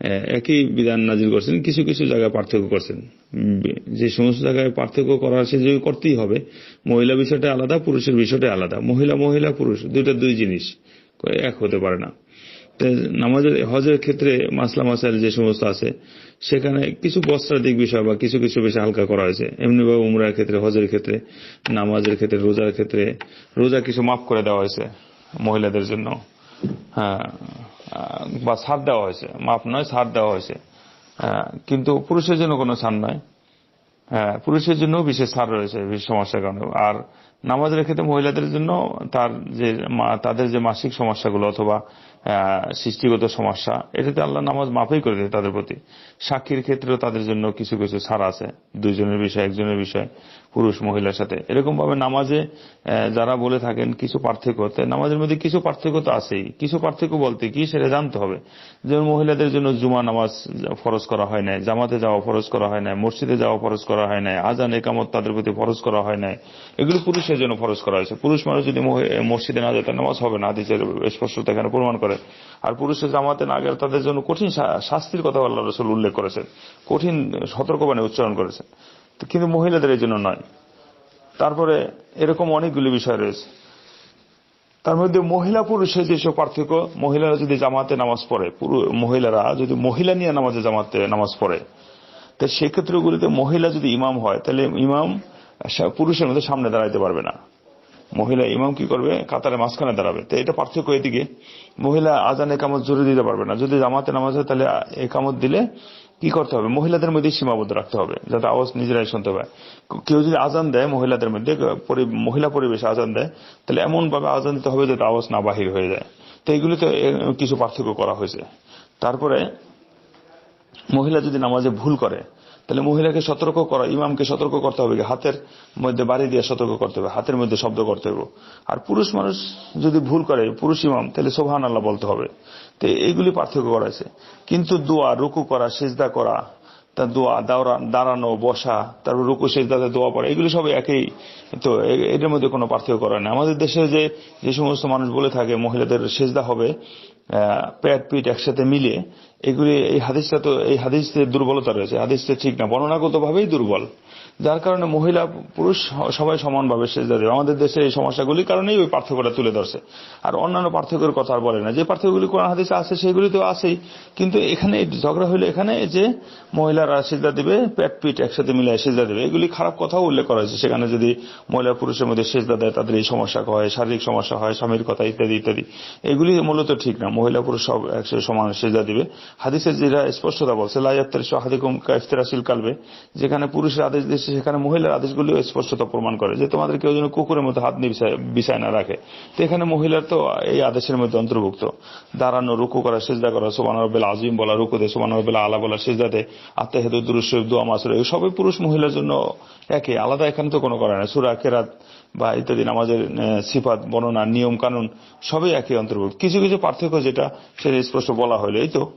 একই বিধান নাজিল করছেন, কিছু কিছু জায়গায় পার্থক্য করছেন। যে সমস্ত জায়গায় পার্থক্য করা আছে যে করতেই হবে, মহিলা বিষয়টা আলাদা, পুরুষের বিষয়টা আলাদা। মহিলা মহিলা, পুরুষ, দুইটা দুই জিনিস এক হতে পারে না। নামাজের, হজের ক্ষেত্রে মাসলা মাসাইল যে সমস্ত আছে, সেখানে কিছু বস্ত্রাধিক বিষয় বা কিছু কিছু বেশি হালকা করা হয়েছে। এমনিভাবে উমরার ক্ষেত্রে, হজের ক্ষেত্রে, নামাজের ক্ষেত্রে, রোজার ক্ষেত্রে, রোজা কিছু মাফ করে দেওয়া হয়েছে মহিলাদের জন্য। বা ছাড় দেওয়া হয়েছে মাফ নয় ছাড় দেওয়া হয়েছে। হ্যাঁ, কিন্তু পুরুষের জন্য কোনো ছাড় নয় হ্যাঁ পুরুষের জন্য বিশেষ ছাড় রয়েছে সমস্যার কারণে। আর নামাজের ক্ষেত্রে মহিলাদের জন্য তার যে তাদের যে মাসিক সমস্যাগুলো অথবা সৃষ্টিগত সমস্যা এটাতে আল্লাহ নামাজ মাফই করে দেয় তাদের প্রতি। সাক্ষীর ক্ষেত্রেও তাদের জন্য কিছু কিছু ছাড় আছে দুইজনের বিষয় একজনের বিষয়। পুরুষ মহিলার সাথে। এরকম ভাবে নামাজে যারা বলে থাকেন কিছু পার্থক্য নামাজের মধ্যে কিছু পার্থক্য তো আছেই। কিছু পার্থক্য বলতে কি সেটা জানতে হবে। যেমন মহিলাদের জন্য জুমা নামাজ ফরজ করা হয় নাই, জামাতে যাওয়া ফরজ করা হয় নাই, মসজিদে যাওয়া ফরজ করা হয় নাই, আজান, একামত তাদের প্রতি ফরজ করা হয় নাই। এগুলো পুরুষের জন্য ফরজ করা হয়েছে। পুরুষ মানুষ যদি মসজিদে না যায় নামাজ হবে না। হাদিসের স্পষ্টতা এখানে প্রমাণ করে। আর পুরুষের জামাতে না গেলে তাদের জন্য কঠিন শাস্তির কথা আল্লাহ রসুল উল্লেখ করেছেন। কঠিন সতর্কবাণী উচ্চারণ করেছেন। কিন্তু মহিলাদের এই জন্য নয়। তারপরে এরকম অনেকগুলি বিষয় রয়েছে। তার মধ্যে মহিলা পুরুষের যেসব পার্থক্য, মহিলারা যদি জামাতে নামাজ পড়ে মহিলারা যদি মহিলা নিয়ে নামাজে জামাতে নামাজ পড়ে, তো সেক্ষেত্রগুলিতে মহিলা যদি ইমাম হয়, তাহলে ইমাম পুরুষের মধ্যে সামনে দাঁড়াইতে পারবে না। মহিলা ইমাম কি করবে? কাতারের মাঝখানে দাঁড়াবে। তো এটা পার্থক্য এদিকে। মহিলা আজান একামত জোরে দিতে পারবে না। যদি জামাতে নামাজ হয় তাহলে একামত দিলে কি করতে হবে? মহিলাদের মধ্যে সীমাবদ্ধ রাখতে হবে যাতে আওয়াজ নিজেরাই শুনতে পায়। কেউ যদি আজান দেয় মহিলাদের মধ্যে মহিলা পরিবেশে আজান দেয় তাহলে এমন ভাবে আজান দিতে হবে যাতে আওয়াজ না বাহির হয়ে যায়। তো এইগুলিতে এ, কিছু পার্থক্য করা হয়েছে। তারপরে মহিলা যদি নামাজে ভুল করে তাহলে মহিলাকে সতর্ক করা, ইমামকে সতর্ক করতে হবে হাতের মধ্যে বাড়ি দিয়ে সতর্ক করতে হবে, হাতের মধ্যে শব্দ করতে হবে। আর পুরুষ মানুষ যদি ভুল করে, পুরুষ ইমাম, তাহলে সোহান আল্লাহ বলতে হবে। তো এইগুলি পার্থক্য করা আছে। কিন্তু দোয়া, রুকু করা, সেজদা করা তার দোয়া দাঁড়ানো, বসা, তারপর রুকু, সেজদাতে দোয়া পড়া, এগুলি সব একই। তো এটার মধ্যে কোনো পার্থক্য করা নেই। আমাদের দেশে যে যে সমস্ত মানুষ বলে থাকে, মহিলাদের সেজদা হবে প্যাট পেট একসাথে মিলে এগুলি, এই হাদিসটা তো, এই হাদিসের দুর্বলতা রয়েছে। হাদিসটা ঠিক না। বর্ণনাগত ভাবেই দুর্বল। যার কারণে মহিলা, পুরুষ সবাই সমানভাবে সেজদা দেবে আমাদের দেশে এই সমস্যাগুলির কারণেই ওই পার্থক্যটা তুলে ধরছে। আর অন্যান্য পার্থক্যের কথা আর বলে না। যে পার্থক্যগুলি কোরআন হাদিসে আছে, সেগুলি তো আছেই। কিন্তু এখানে ঝগড়া হইলে এখানে যে মহিলারা সেজদা দিবে, পেট পিঠ একসাথে মিলে সেজদা দেবে, এগুলি খারাপ কথাও উল্লেখ করা হয়েছে। সেখানে যদি মহিলা, পুরুষের মধ্যে সেজদা দেয়, তাদের এই সমস্যা হয়, শারীরিক সমস্যা হয়, স্বামীর কথা ইত্যাদি ইত্যাদি। এগুলি মূলত ঠিক না। মহিলা, পুরুষ সব একসাথে সমান সেজদা দিবে। হাদিসের যেটা স্পষ্টতা বলছে লাইয়াত্তার শাহাদিকুম কাইফতেরাসিল কালবে যেখানে পুরুষের আদেশ দিয়েছে সেখানে মহিলার আদেশগুলি স্পষ্টতা প্রমাণ করে যে তোমাদের কেউ যেন কুকুরের মতো হাত নিয়ে বিছায়- না রাখে। তো এখানে মহিলার তো এই আদেশের মধ্যে অন্তর্ভুক্ত। দাঁড়ানো রুকু করা সেজদা করা সোমান রবেল আজিম বলা রুকু দে সোমান রবেল আলা বলা সেজদাতে আত্মা হেদু দুরুশরীফ দোয়া মাসুর সবই পুরুষ মহিলার জন্য একই আলাদা এখানে তো কোনো করে না সুরা কেরাত বা ইত্যাদি আহ, সিফাত বর্ণনা নিয়ম কানুন সবই একই অন্তর্ভুক্ত। কিছু কিছু পার্থক্য যেটা সেটা স্পষ্ট বলা হলো এই তো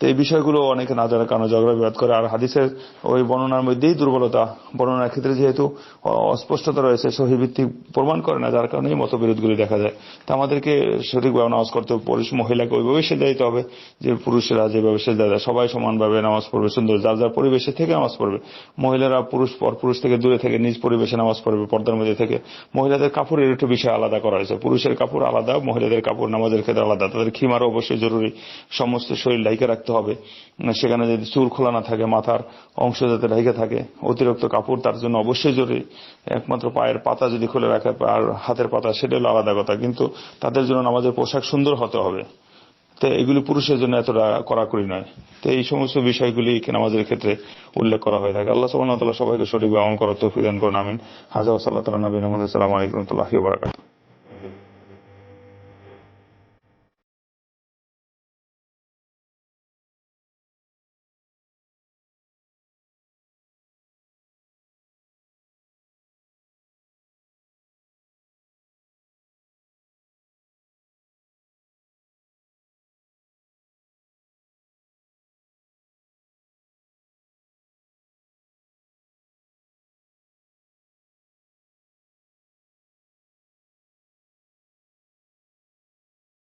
তো এই বিষয়গুলো অনেকে না জানার কারণে ঝগড়া বিবাদ করে। আর হাদিসের ওই বর্ণনার মধ্যেই দুর্বলতা, বর্ণনার ক্ষেত্রে যেহেতু অস্পষ্টতা রয়েছে, সহিভিত্তিক প্রমাণ করে না, যার কারণে মতবিরোধগুলি দেখা যায়। তা আমাদেরকে সঠিকভাবে নামাজ করতে হবে, পুরুষ মহিলাকে ওইভাবে সেজা দিতে হবে যে পুরুষেরা যেভাবে সেজা দেয়। সবাই সমানভাবে নামাজ পড়বে, সুন্দর, যার যার পরিবেশে থেকে নামাজ পড়বে। মহিলারা পুরুষ পর পুরুষ থেকে দূরে থেকে নিজ পরিবেশে নামাজ পড়বে, পর্দার মধ্যে থেকে। মহিলাদের কাপড়ের একটু বিষয় আলাদা করা হয়েছে। পুরুষের কাপড় আলাদা, মহিলাদের কাপড় নামাজের ক্ষেত্রে আলাদা। তাদের খিমারও অবশ্যই জরুরি। সমস্ত শরীর ঢাইকে রাখতে হবে। সেখানে যদি চুল খোলা না থাকে, মাথার অংশ যাতে ঢাইকে থাকে, অতিরিক্ত কাপড় তার জন্য অবশ্যই জরুরি। একমাত্র পায়ের পাতা যদি খুলে রাখে আর হাতের পাতা সেটা হলো আলাদা কথা। কিন্তু তাদের জন্য নামাজের পোশাক সুন্দর হতে হবে। তো এগুলি পুরুষের জন্য এতটা কড়াকড়ি নয়। তো এই সমস্ত বিষয়গুলি নামাজের ক্ষেত্রে উল্লেখ করা হয়ে থাকে। আল্লাহ ওয়া সবাইকে সঠিক আমল করার তৌফিক দান করুন, আমিন। হাজা সাল্লাল্লাহু আলাইহি ওয়া সাল্লাম আলাইকুম বারাকাতুহু।